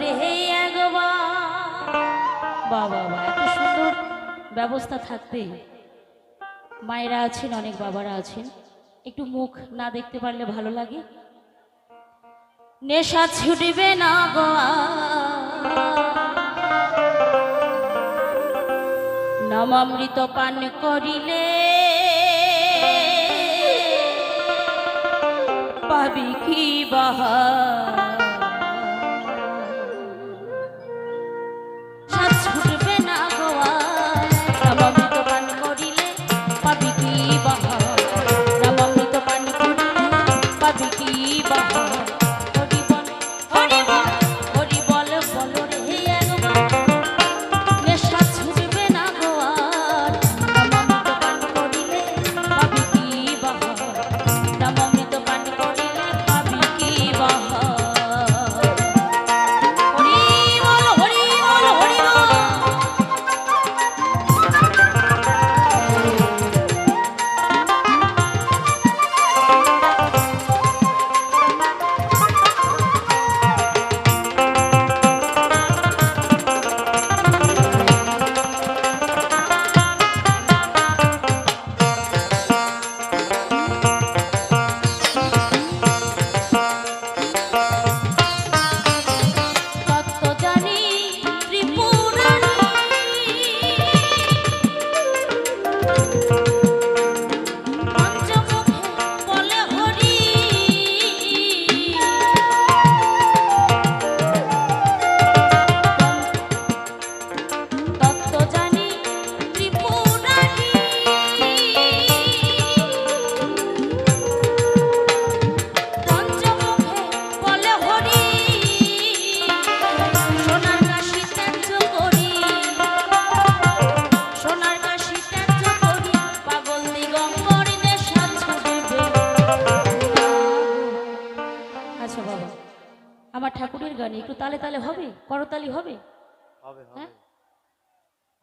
রে বাবা এত সুন্দর ব্যবস্থা থাকতে মায়েরা আছেন, অনেক বাবারা আছেন। একটু মুখ না দেখতে পারলে ভালো লাগে। নেশা ছুটবে না গো নমামৃত পান করিলে পাবি কি বাহা? আচ্ছা বাবা। আমার ঠাকুরের গানে একটু তালে তালে হবে? করতালি হবে? হ্যাঁ?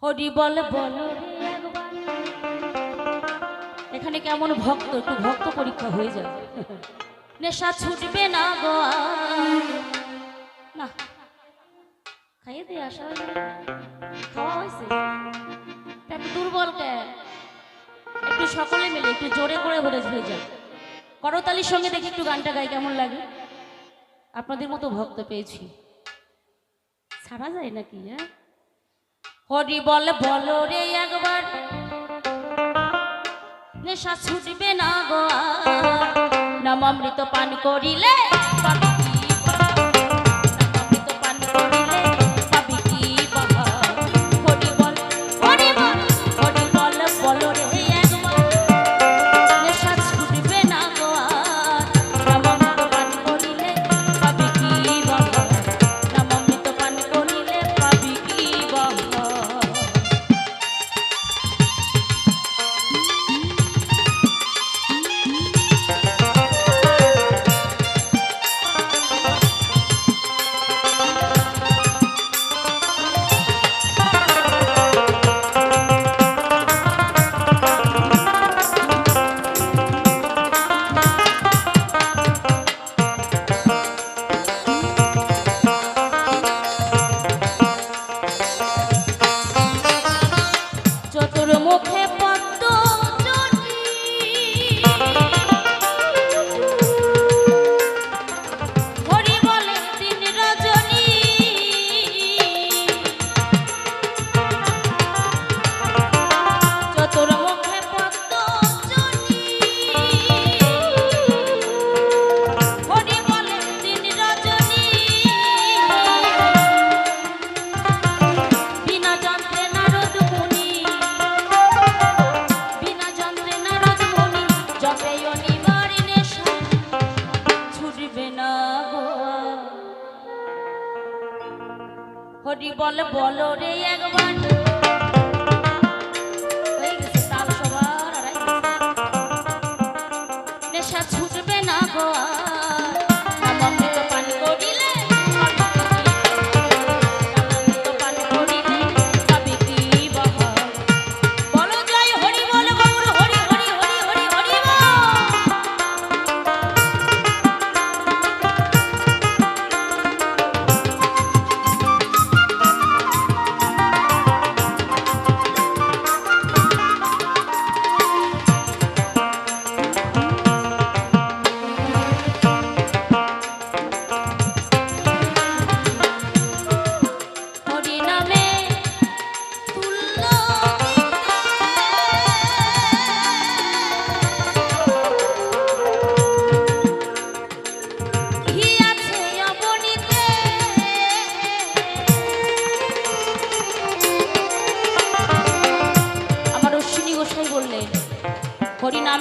হরি বল বল এখানে কেমন ভক্ত একটু ভক্ত পরীক্ষা হয়ে যাবে। নেশা ছুটবে না গো। না। খাইয়ে দিয়ে আসা খাওয়া হয়েছে? দুর্বল কে? একটু সকলে মিলে একটু জোরে করে বলে হয়ে যায় করতালির সঙ্গে দেখি একটু গানটা গাই কেমন লাগে? আপনাদের মতো ভক্ত পেয়েছি। ছাড়া যায় নাকি হ্যাঁ? হরি বল বল রে একবার। নেশা ছুটবে না গো নাম নামামৃত পান করিলে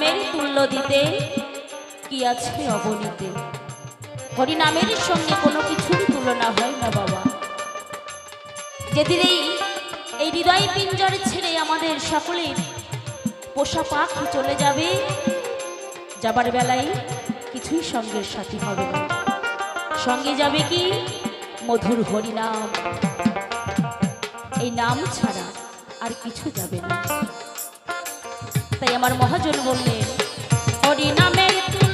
নামের তুল্য দিতে, কি আছে অবনীতে? হরিনামেরই সঙ্গে কোনো কিছুর তুলনা হয় না বাবা। যেদিন এই এই হৃদয় পিঞ্জরে ছেড়ে আমাদের সকলের পোষা পাখি চলে যাবে, যাবার বেলায় কিছুই সঙ্গের সাথী হবে না। সঙ্গে যাবে কি? মধুর হরিনাম। এই নাম ছাড়া আর কিছু যাবে না। তাই আমার মহাজন বললেন হরি নামের তুমি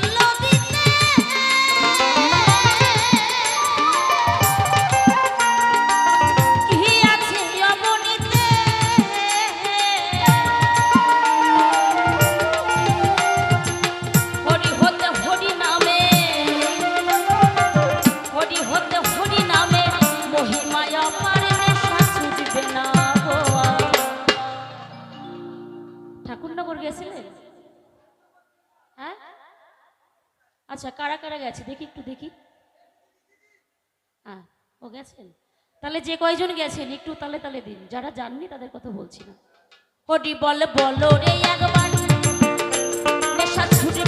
আচ্ছা কারা কারা গেছে? দেখি একটু, দেখি। হ্যাঁ ও গেছেন? তাহলে যে কয়জন গেছেন, একটু তালে তালে দিন। যারা জাননি তাদের কথা বলছি না। হডি বল, বলো রে একবার। ছুটে